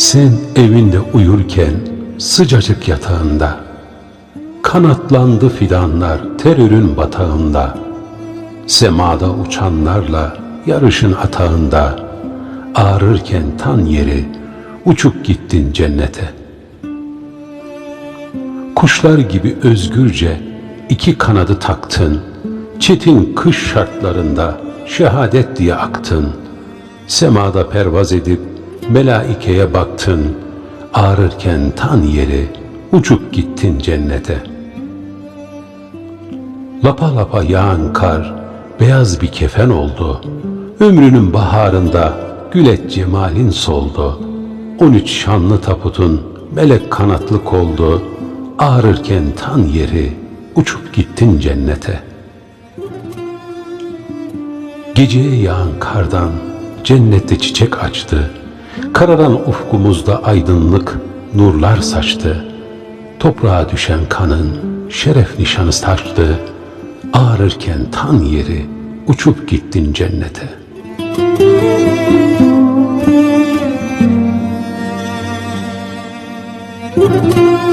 Sen evinde uyurken sıcacık yatağında Kanatlandı fidanlar terörün batağında Semada uçanlarla yarışın atağında Ağrırken tan yeri uçup gittin cennete. Kuşlar gibi özgürce iki kanadı taktın Çetin kış şartlarında şehadet diye aktın. Semada pervaz edip melaikeye baktın Ağrırken tan yeri uçup gittin cennete Lapa lapa yağan kar beyaz bir kefen oldu. Ömrünün baharında gület cemalin soldu. On üç şanlı taputun melek kanatlı koldu. Ağrırken tan yeri uçup gittin cennete. Geceye yağan kardan cennette çiçek açtı. Kararan ufkumuzda aydınlık, nurlar saçtı. Toprağa düşen kanın şeref nişanı sarktı. Ağrırken tan yeri, uçup gittin cennete. Müzik